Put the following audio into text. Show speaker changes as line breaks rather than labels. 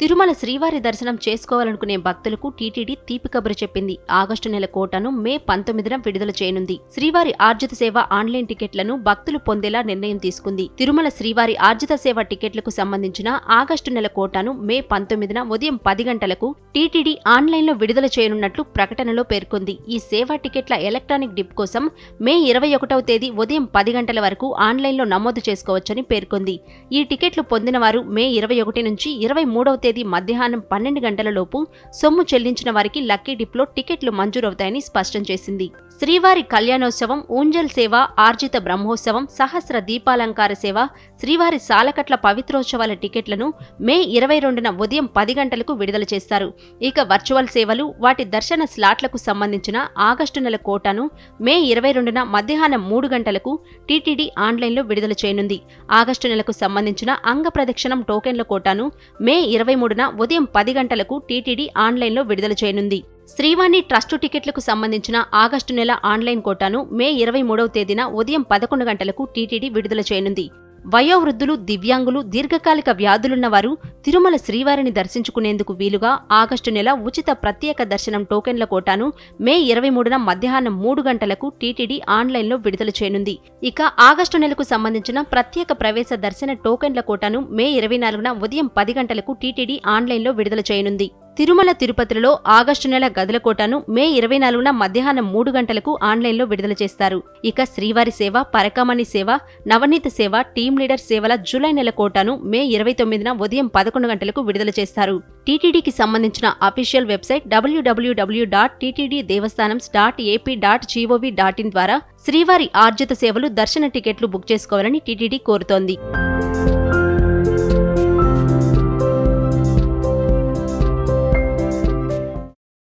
తిరుమల శ్రీవారి దర్శనం చేసుకోవాలనుకునే భక్తులకు టీటీడీ తీపి కబురు చెప్పింది. ఆగస్టు నెల కోటాను మే పంతొమ్మిదిన విడుదల చేయనుంది. శ్రీవారి ఆర్జిత సేవ ఆన్లైన్ టికెట్లను భక్తులు పొందేలా నిర్ణయం తీసుకుంది. తిరుమల శ్రీవారి ఆర్జిత సేవ టికెట్లకు సంబంధించిన ఆగస్టు నెల కోటాను మే పంతొమ్మిదిన ఉదయం పది గంటలకు టీటీడీ ఆన్లైన్లో విడుదల చేయనున్నట్లు ప్రకటనలో పేర్కొంది. ఈ సేవా టికెట్ల ఎలక్ట్రానిక్ డిప్ కోసం మే ఇరవై ఒకటవ తేదీ ఉదయం పది గంటల వరకు ఆన్లైన్లో నమోదు చేసుకోవచ్చని పేర్కొంది. ఈ టికెట్లు పొందిన వారు మే ఇరవై ఒకటి నుంచి ఇరవై మూడవ తేదీ మధ్యాహ్నం పన్నెండు గంటలలోపు సొమ్ము చెల్లించిన వారికి లక్కీ డిప్లో టికెట్లు మంజూరవుతాయని స్పష్టం చేసింది. శ్రీవారి కళ్యాణోత్సవం ఊంజల్ సేవ ఆర్జిత బ్రహ్మోత్సవం సహస్ర దీపాలంకార సేవ శ్రీవారి సాలకట్ల పవిత్రోత్సవాల టికెట్లను మే ఇరవై రెండున ఉదయం పది గంటలకు విడుదల చేస్తారు. ఇక వర్చువల్ సేవలు వాటి దర్శన స్లాట్లకు సంబంధించిన ఆగస్టు నెల కోటాను మే ఇరవై రెండున మధ్యాహ్నం మూడు గంటలకు టీటీడీ ఆన్లైన్లో విడుదల చేయనుంది. ఆగస్టు నెలకు సంబంధించిన అంగ ప్రదక్షిణం టోకెన్ల కోటాను మే ఇరవై మూడున ఉదయం పది గంటలకు టీటీడీ ఆన్లైన్లో విడుదల చేయనుంది. శ్రీవాణి ట్రస్టు టికెట్లకు సంబంధించిన ఆగస్టు నెల ఆన్లైన్ కోటాను మే ఇరవై మూడవ తేదీన ఉదయం పదకొండు గంటలకు టీటీడీ విడుదల చేయనుంది. వయోవృద్ధులు దివ్యాంగులు దీర్ఘకాలిక వ్యాధులున్నవారు తిరుమల శ్రీవారిని దర్శించుకునేందుకు వీలుగా ఆగస్టు నెల ఉచిత ప్రత్యేక దర్శనం టోకెన్ల కోటాను మే ఇరవై మూడున మధ్యాహ్నం మూడు గంటలకు టీటీడీ ఆన్లైన్లో విడుదల చేయనుంది. ఇక ఆగస్టు నెలకు సంబంధించిన ప్రత్యేక ప్రవేశ దర్శన టోకెన్ల కోటాను మే ఇరవై నాలుగున ఉదయం పది గంటలకు టీటీడీ ఆన్లైన్లో విడుదల చేయనుంది. తిరుమల తిరుపతిలో ఆగస్టు నెల గదుల కోటాను మే ఇరవై నాలుగున మధ్యాహ్నం మూడు గంటలకు ఆన్లైన్లో విడుదల చేస్తారు. ఇక శ్రీవారి సేవ పరకమణి సేవ నవనీత సేవ టీం లీడర్ సేవల జూలై నెల కోటాను మే ఇరవై తొమ్మిదిన ఉదయం పదకొండు గంటలకు విడుదల చేస్తారు. టీటీడీకి సంబంధించిన official website WWW dot TTD Devasthanam dot AP dot GOV dot in ద్వారా శ్రీవారి ఆర్జిత సేవలు దర్శన టికెట్లు బుక్ చేసుకోవాలని టీటీడీ కోరుతోంది.